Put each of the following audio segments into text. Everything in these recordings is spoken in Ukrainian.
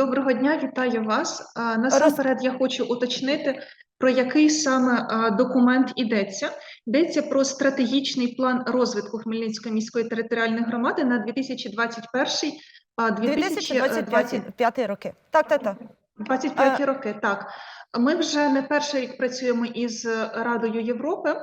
Доброго дня, вітаю вас. Насамперед я хочу уточнити, про який саме документ йдеться. Йдеться про стратегічний план розвитку Хмельницької міської територіальної громади на 2021 а, 2025 2025 роки. Так, так, так. 25 Е, роки, так. Ми вже не перший рік працюємо із Радою Європи.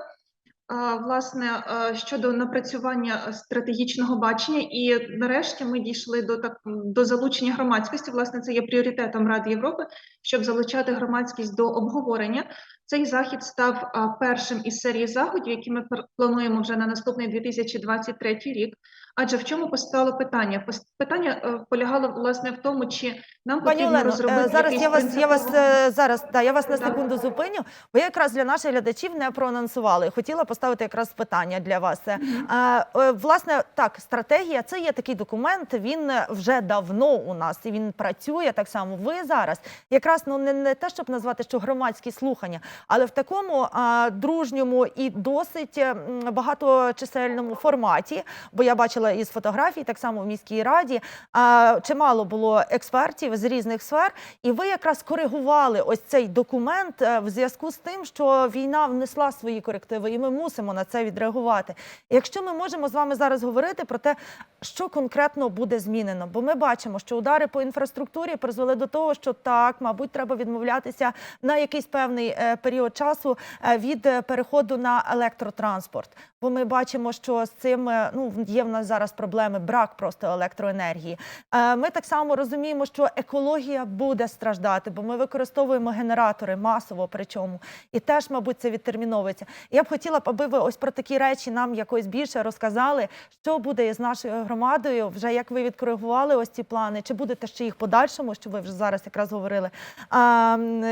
Власне, щодо напрацювання стратегічного бачення, і нарешті ми дійшли до так до залучення громадськості. Власне, це є пріоритетом Ради Європи, щоб залучати громадськість до обговорення. Цей захід став першим із серії заходів, які ми плануємо вже на наступний 2023 рік. Адже в чому постало питання? Питання е, полягало власне в тому, чи нам Пані потрібно Олено, розробити е, зараз я вас, я вас е, зараз да, я вас на Так. секунду зупиню, бо я якраз для наших глядачів не проанонсувала. і Хотіла поставити якраз питання для вас. Е, е, Власне, так, стратегія це є такий документ. Він вже давно у нас і він працює так само. Ви зараз якраз ну не, не те, щоб назвати, що громадські слухання, але в такому а, дружньому і досить багаточисельному форматі. Бо я бачила із фотографій, так само в міській раді. А, чимало було експертів з різних сфер, і ви якраз коригували ось цей документ е, в зв'язку з тим, що війна внесла свої корективи, і ми мусимо на це відреагувати. Якщо ми можемо з вами зараз говорити про те, що конкретно буде змінено, бо ми бачимо, що удари по інфраструктурі призвели до того, що так, мабуть, треба відмовлятися на якийсь певний е, період часу е, від переходу на електротранспорт. Бо ми бачимо, що з цим ну є в нас зараз проблеми, брак просто електроенергії. Е, Ми так само розуміємо, що екологія буде страждати, бо ми використовуємо генератори масово, причому і теж, мабуть, це відтерміновується. Я б хотіла, б, аби ви ось про такі речі нам якось більше розказали, що буде із нашою громадою, вже як ви відкоригували ось ці плани, чи будете ще їх подальшому, що ви вже зараз якраз говорили,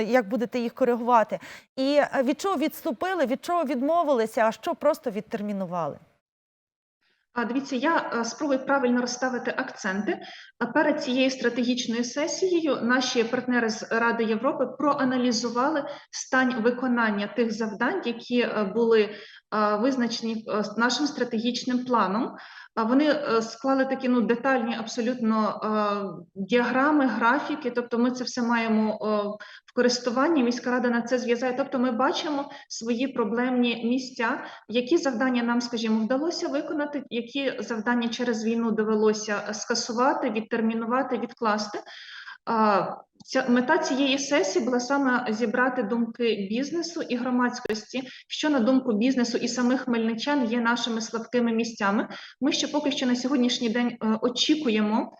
як будете їх коригувати? І е, від чого відступили, від чого відмовилися, а що просто відтермінували? А дивіться, я е, спробую правильно розставити акценти. Перед цією стратегічною сесією наші партнери з Ради Європи проаналізували стан виконання тих завдань, які е, були е, визначені нашим стратегічним планом. А Вони е, склали такі ну детальні абсолютно е, діаграми, графіки. Тобто, ми це все маємо е, в користуванні. Міська рада на це зв'язає. Тобто, ми бачимо свої проблемні місця, які завдання нам, скажімо, вдалося виконати, які завдання через війну довелося скасувати, відтермінувати, відкласти. Ця мета цієї сесії була саме зібрати думки бізнесу і громадськості, що на думку бізнесу і самих хмельничан є нашими слабкими місцями. Ми ще поки що на сьогоднішній день е, очікуємо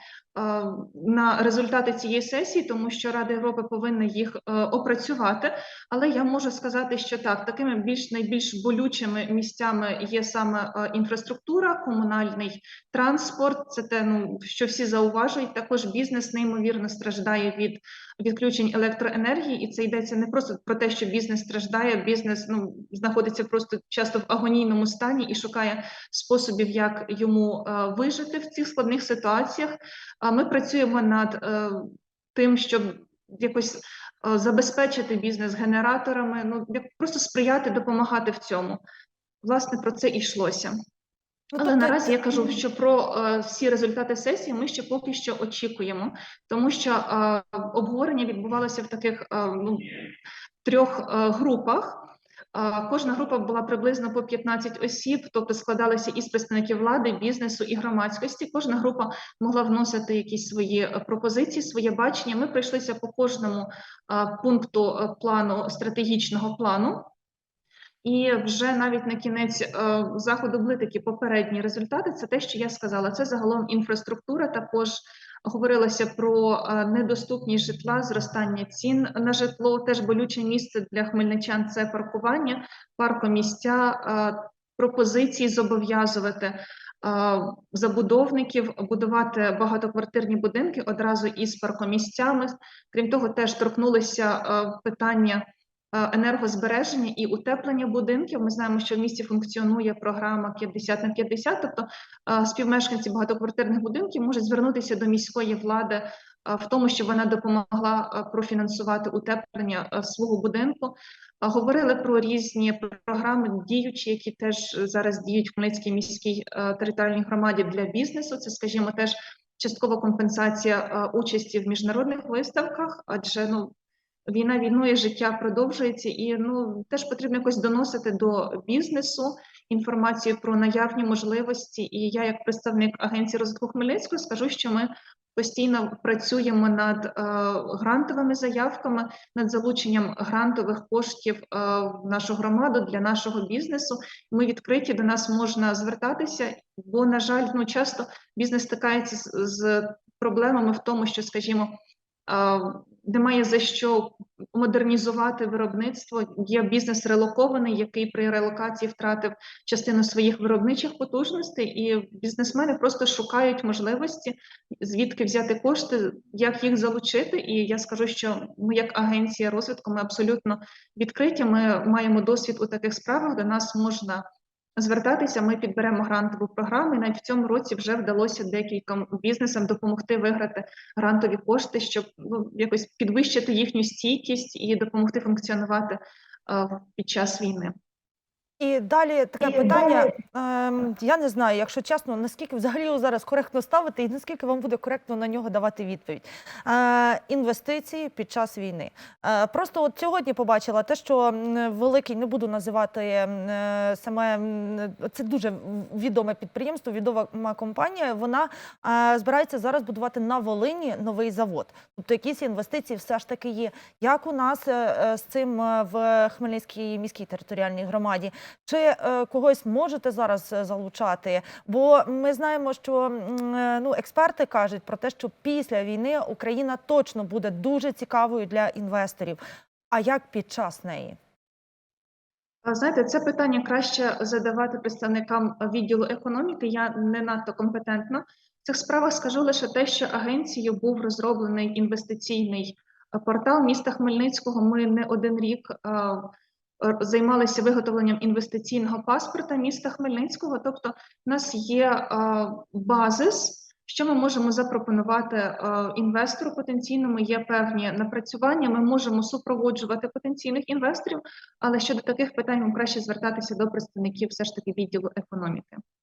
на результати цієї сесії, тому що Рада Європи повинна їх е, опрацювати. Але я можу сказати, що так, такими більш найбільш болючими місцями є саме е, інфраструктура, комунальний транспорт. Це те, ну що всі зауважують. Також бізнес неймовірно страждає від відключень електроенергії, і це йдеться не просто про те, що бізнес страждає. Бізнес ну знаходиться просто часто в агонійному стані і шукає способів, як йому е, вижити в цих складних ситуаціях. А ми працюємо над е, тим, щоб якось е, забезпечити бізнес генераторами. Ну як просто сприяти, допомагати в цьому. Власне, про це йшлося. Ну, Але тобто- наразі я кажу, що про е, всі результати сесії ми ще поки що очікуємо, тому що е, обговорення відбувалося в таких е, ну, трьох е, групах. Кожна група була приблизно по 15 осіб, тобто складалися із представників влади, бізнесу і громадськості. Кожна група могла вносити якісь свої е, пропозиції, своє бачення. Ми пройшлися по кожному е, пункту е, плану стратегічного плану. І вже навіть на кінець заходу були такі попередні результати. Це те, що я сказала. Це загалом інфраструктура. Також говорилося про е, недоступність житла, зростання цін на житло. Теж болюче місце для хмельничан це паркування, паркомісця, е, пропозиції зобов'язувати. е, Забудовників будувати багатоквартирні будинки одразу із паркомісцями. Крім того, теж торкнулися питання енергозбереження і утеплення будинків. Ми знаємо, що в місті функціонує програма 50 на 50, тобто е, співмешканці багатоквартирних будинків можуть звернутися до міської влади е, в тому, щоб вона допомогла е, профінансувати утеплення е, свого будинку. Е, Говорили про різні програми діючі, які теж зараз діють в Хмельницькій міській е, територіальній громаді для бізнесу. Це, скажімо, теж часткова компенсація е, участі в міжнародних виставках, адже ну війна війною, життя продовжується, і ну теж потрібно якось доносити до бізнесу інформацію про наявні можливості. І я, як представник агенції розвитку Хмельницького, скажу, що ми постійно працюємо над е, грантовими заявками, над залученням грантових коштів е, в нашу громаду для нашого бізнесу. Ми відкриті до нас можна звертатися, бо на жаль, ну часто бізнес стикається з, з проблемами в тому, що, скажімо, е, немає за що модернізувати виробництво. Є бізнес релокований, який при релокації втратив частину своїх виробничих потужностей, і бізнесмени просто шукають можливості, звідки взяти кошти, як їх залучити. І я скажу, що ми, як агенція розвитку, ми абсолютно відкриті. Ми маємо досвід у таких справах, до нас можна. Звертатися, ми підберемо грантову програму. І навіть в цьому році вже вдалося декільком бізнесам допомогти виграти грантові кошти, щоб ну, якось підвищити їхню стійкість і допомогти функціонувати е, під час війни. І далі таке І питання. Ем, я не знаю, якщо чесно, наскільки взагалі його зараз коректно ставити, і наскільки вам буде коректно на нього давати відповідь. Е, інвестиції під час війни. Е, просто от сьогодні побачила те, що великий, не буду називати е, саме це дуже відоме підприємство, відома компанія. Вона е, збирається зараз будувати на Волині новий завод. Тобто якісь інвестиції все ж таки є. Як у нас е, е, з цим е, в Хмельницькій міській територіальній громаді? Чи е, когось можете зараз е, залучати? Бо ми знаємо, що е, ну експерти кажуть про те, що після війни Україна точно буде дуже цікавою для інвесторів. А як під час неї? Знаєте, це питання краще задавати представникам відділу економіки. Я не надто компетентна. В цих справах скажу лише те, що агенцією був розроблений інвестиційний портал міста Хмельницького. Ми не один рік займалися виготовленням інвестиційного паспорта міста Хмельницького. Тобто, в нас є е, базис. Що ми можемо запропонувати е, інвестору потенційному? Є певні напрацювання. Ми можемо супроводжувати потенційних інвесторів, але щодо таких питань вам краще звертатися до представників все ж таки відділу економіки.